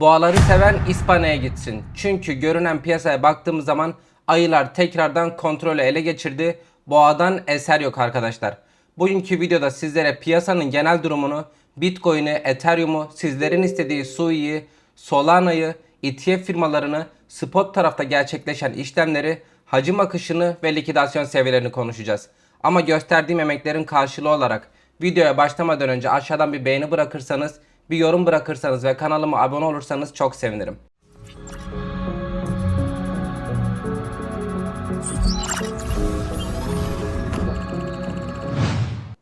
Boğaları seven İspanya'ya gitsin. Çünkü görünen piyasaya baktığımız zaman ayılar tekrardan kontrolü ele geçirdi. Boğadan eser yok arkadaşlar. Bugünkü videoda sizlere piyasanın genel durumunu, Bitcoin'i, Ethereum'u, sizlerin istediği Sui'yi, Solana'yı, ETF firmalarını, spot tarafta gerçekleşen işlemleri, hacim akışını ve likidasyon seviyelerini konuşacağız. Ama gösterdiğim emeklerin karşılığı olarak videoya başlamadan önce aşağıdan bir beğeni bırakırsanız, bir yorum bırakırsanız ve kanalıma abone olursanız çok sevinirim.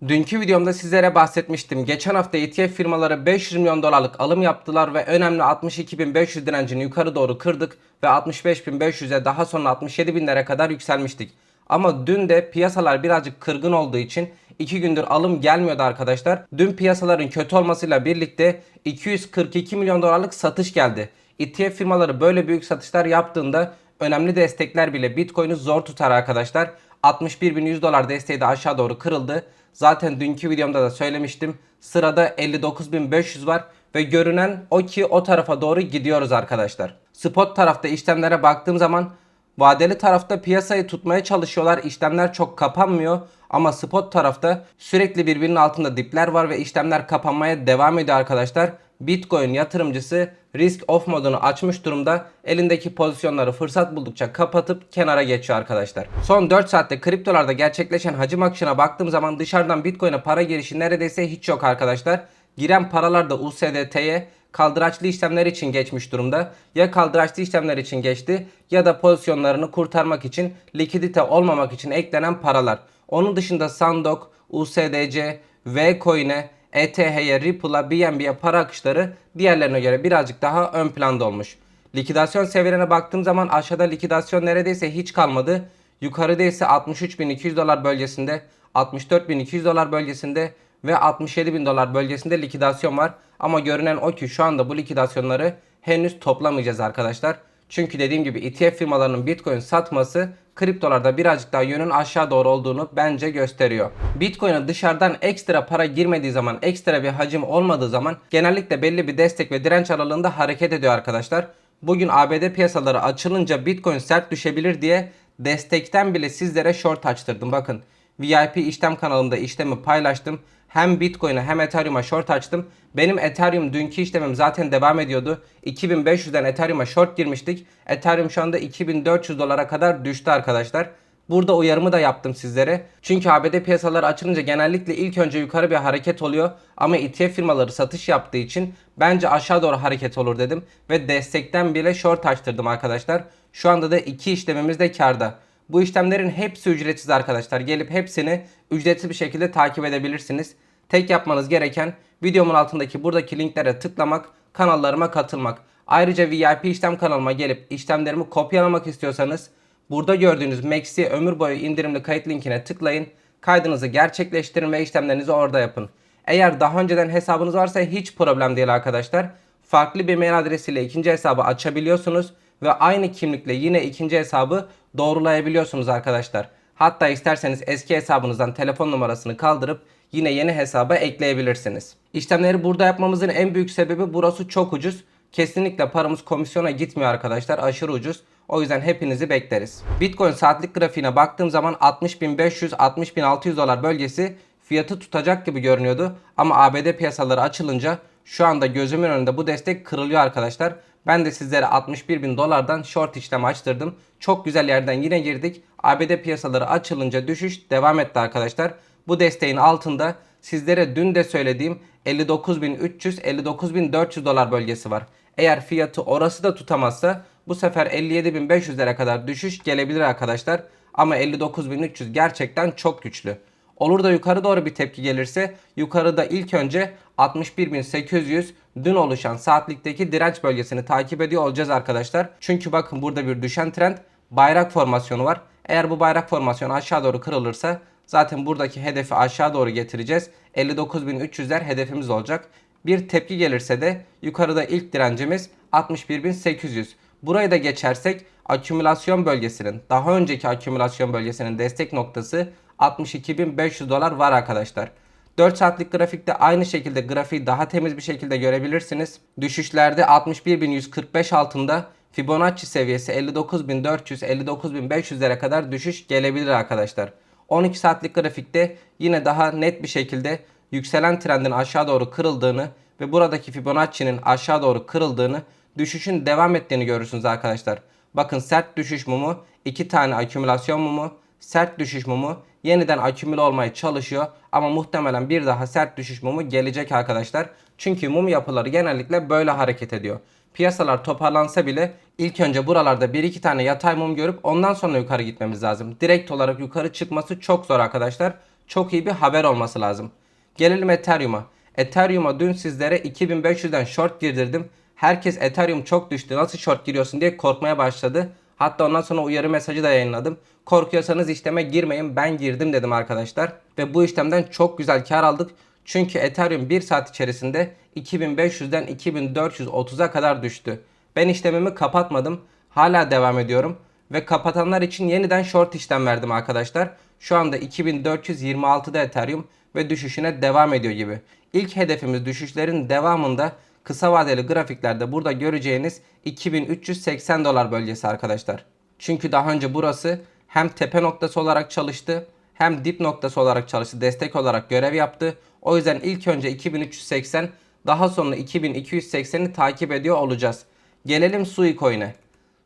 Dünkü videomda sizlere bahsetmiştim. Geçen hafta ETF firmaları 500 milyon dolarlık alım yaptılar ve önemli 62.500 direncini yukarı doğru kırdık ve 65.500'e daha sonra 67.000'lere kadar yükselmiştik. Ama dün de piyasalar birazcık kırgın olduğu için 2 gündür alım gelmiyordu arkadaşlar. Dün piyasaların kötü olmasıyla birlikte 242 milyon dolarlık satış geldi. ETF firmaları böyle büyük satışlar yaptığında önemli destekler bile Bitcoin'i zor tutar arkadaşlar. 61.100 dolar desteği de aşağı doğru kırıldı. Zaten dünkü videomda da söylemiştim. Sırada 59.500 var ve görünen o ki o tarafa doğru gidiyoruz arkadaşlar. Spot tarafta işlemlere baktığım zaman vadeli tarafta piyasayı tutmaya çalışıyorlar. İşlemler çok kapanmıyor ama spot tarafta sürekli birbirinin altında dipler var ve işlemler kapanmaya devam ediyor arkadaşlar. Bitcoin yatırımcısı risk off modunu açmış durumda. Elindeki pozisyonları fırsat buldukça kapatıp kenara geçiyor arkadaşlar. Son 4 saatte kriptolarda gerçekleşen hacim akışına baktığım zaman dışarıdan Bitcoin'e para girişi neredeyse hiç yok arkadaşlar. Giren paralar da USDT'ye kaldıraçlı işlemler için geçmiş durumda. Ya kaldıraçlı işlemler için geçti ya da pozisyonlarını kurtarmak için likidite olmamak için eklenen paralar. Onun dışında Sandok, USDC, Vcoin'e, ETH'ye, Ripple'a, BNB'ye para akışları diğerlerine göre birazcık daha ön planda olmuş. Likidasyon seviyelerine baktığım zaman aşağıda likidasyon neredeyse hiç kalmadı. Yukarıda ise 63.200 dolar bölgesinde, 64.200 dolar bölgesinde ve 67.000 dolar bölgesinde likidasyon var. Ama görünen o ki şu anda bu likidasyonları henüz toplamayacağız arkadaşlar. Çünkü dediğim gibi ETF firmalarının Bitcoin satması kriptolarda birazcık daha yönün aşağı doğru olduğunu bence gösteriyor. Bitcoin'e dışarıdan ekstra para girmediği zaman, ekstra bir hacim olmadığı zaman genellikle belli bir destek ve direnç aralığında hareket ediyor arkadaşlar. Bugün ABD piyasaları açılınca Bitcoin sert düşebilir diye destekten bile sizlere short açtırdım. Bakın VIP işlem kanalımda işlemi paylaştım. Hem Bitcoin'e hem Ethereum'a short açtım. Benim Ethereum dünkü işlemim zaten devam ediyordu. 2500'den Ethereum'a short girmiştik. Ethereum şu anda 2400 dolara kadar düştü arkadaşlar. Burada uyarımı da yaptım sizlere. Çünkü ABD piyasaları açılınca genellikle ilk önce yukarı bir hareket oluyor. Ama ETF firmaları satış yaptığı için bence aşağı doğru hareket olur dedim. Ve destekten bile short açtırdım arkadaşlar. Şu anda da iki işlemimiz de karda. Bu işlemlerin hepsi ücretsiz arkadaşlar. Gelip hepsini ücretsiz bir şekilde takip edebilirsiniz. Tek yapmanız gereken videomun altındaki buradaki linklere tıklamak, kanallarıma katılmak. Ayrıca VIP işlem kanalıma gelip işlemlerimi kopyalamak istiyorsanız burada gördüğünüz Maxi ömür boyu indirimli kayıt linkine tıklayın. Kaydınızı gerçekleştirin ve işlemlerinizi orada yapın. Eğer daha önceden hesabınız varsa hiç problem değil arkadaşlar. Farklı bir mail adresiyle ikinci hesabı açabiliyorsunuz ve aynı kimlikle yine ikinci hesabı doğrulayabiliyorsunuz arkadaşlar. Hatta isterseniz eski hesabınızdan telefon numarasını kaldırıp yine yeni hesaba ekleyebilirsiniz. İşlemleri burada yapmamızın en büyük sebebi burası çok ucuz. Kesinlikle paramız komisyona gitmiyor arkadaşlar. Aşırı ucuz. O yüzden hepinizi bekleriz. Bitcoin saatlik grafiğine baktığım zaman 60.500-60.600 dolar bölgesi fiyatı tutacak gibi görünüyordu. Ama ABD piyasaları açılınca şu anda gözümün önünde bu destek kırılıyor arkadaşlar. Ben de sizlere 61 bin dolardan short işlem açtırdım. Çok güzel yerden yine girdik. ABD piyasaları açılınca düşüş devam etti arkadaşlar. Bu desteğin altında sizlere dün de söylediğim 59.300-59.400 dolar bölgesi var. Eğer fiyatı orası da tutamazsa bu sefer 57.500'lere kadar düşüş gelebilir arkadaşlar. Ama 59.300 gerçekten çok güçlü. Olur da yukarı doğru bir tepki gelirse yukarıda ilk önce 61.800 dün oluşan saatlikteki direnç bölgesini takip ediyor olacağız arkadaşlar. Çünkü bakın burada bir düşen trend bayrak formasyonu var. Eğer bu bayrak formasyonu aşağı doğru kırılırsa zaten buradaki hedefi aşağı doğru getireceğiz. 59.300'ler hedefimiz olacak. Bir tepki gelirse de yukarıda ilk direncimiz 61.800. Burayı da geçersek akümülasyon bölgesinin daha önceki akümülasyon bölgesinin destek noktası 62.500 dolar var arkadaşlar. 4 saatlik grafikte aynı şekilde grafiği daha temiz bir şekilde görebilirsiniz. Düşüşlerde 61.145 altında Fibonacci seviyesi 59.400-59.500'lere kadar düşüş gelebilir arkadaşlar. 12 saatlik grafikte yine daha net bir şekilde yükselen trendin aşağı doğru kırıldığını ve buradaki Fibonacci'nin aşağı doğru kırıldığını, düşüşün devam ettiğini görürsünüz arkadaşlar. Bakın sert düşüş mumu, iki tane akümülasyon mumu, sert düşüş mumu yeniden akümüle olmaya çalışıyor ama muhtemelen bir daha sert düşüş mumu gelecek arkadaşlar. Çünkü mum yapıları genellikle böyle hareket ediyor. Piyasalar toparlansa bile ilk önce buralarda 1-2 tane yatay mum görüp ondan sonra yukarı gitmemiz lazım. Direkt olarak yukarı çıkması çok zor arkadaşlar. Çok iyi bir haber olması lazım. Gelelim Ethereum'a. Ethereum'a dün sizlere 2500'den short girdirdim. Herkes Ethereum çok düştü nasıl short giriyorsun diye korkmaya başladı. Hatta ondan sonra uyarı mesajı da yayınladım. Korkuyorsanız işleme girmeyin ben girdim dedim arkadaşlar. Ve bu işlemden çok güzel kar aldık. Çünkü Ethereum 1 saat içerisinde 2500'den 2430'a kadar düştü. Ben işlemimi kapatmadım. Hala devam ediyorum. Ve kapatanlar için yeniden short işlem verdim arkadaşlar. Şu anda 2426'da Ethereum ve düşüşüne devam ediyor gibi. İlk hedefimiz düşüşlerin devamında kısa vadeli grafiklerde burada göreceğiniz 2380 dolar bölgesi arkadaşlar. Çünkü daha önce burası hem tepe noktası olarak çalıştı hem dip noktası olarak çalıştı. Destek olarak görev yaptı. O yüzden ilk önce 2380 daha sonra 2280'i takip ediyor olacağız. Gelelim Sui Coin'e.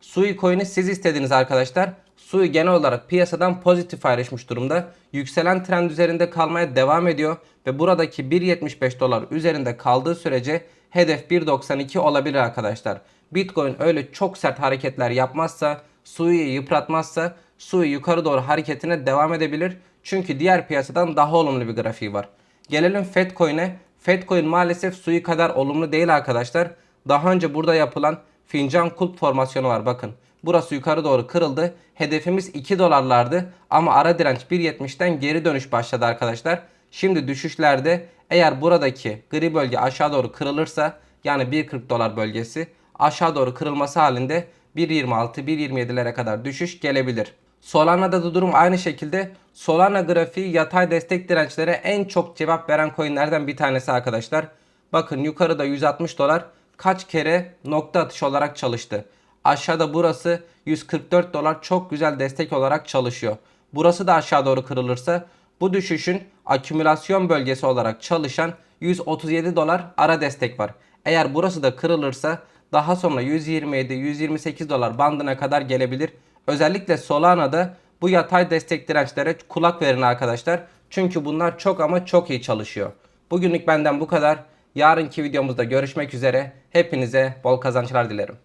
Sui Coin'i siz istediniz arkadaşlar. Sui genel olarak piyasadan pozitif ayrışmış durumda. Yükselen trend üzerinde kalmaya devam ediyor ve buradaki 1.75 dolar üzerinde kaldığı sürece hedef 1.92 olabilir arkadaşlar. Bitcoin öyle çok sert hareketler yapmazsa, Sui'yi yıpratmazsa Sui yukarı doğru hareketine devam edebilir. Çünkü diğer piyasadan daha olumlu bir grafiği var. Gelelim Fedcoin'e. Fedcoin maalesef Sui kadar olumlu değil arkadaşlar. Daha önce burada yapılan fincan kulp formasyonu var bakın. Burası yukarı doğru kırıldı. Hedefimiz 2 dolarlardı ama ara direnç 1.70'ten geri dönüş başladı arkadaşlar. Şimdi düşüşlerde eğer buradaki gri bölge aşağı doğru kırılırsa yani 1.40 dolar bölgesi aşağı doğru kırılması halinde 1.26-1.27'lere kadar düşüş gelebilir. Solana'da da durum aynı şekilde. Solana grafiği yatay destek dirençlere en çok cevap veren coinlerden bir tanesi arkadaşlar. Bakın yukarıda 160 dolar kaç kere nokta atışı olarak çalıştı. Aşağıda burası 144 dolar çok güzel destek olarak çalışıyor. Burası da aşağı doğru kırılırsa bu düşüşün akümülasyon bölgesi olarak çalışan 137 dolar ara destek var. Eğer burası da kırılırsa daha sonra 127-128 dolar bandına kadar gelebilir. Özellikle Solana'da bu yatay destek dirençlere kulak verin arkadaşlar. Çünkü bunlar çok ama çok iyi çalışıyor. Bugünlük benden bu kadar. Yarınki videomuzda görüşmek üzere. Hepinize bol kazançlar dilerim.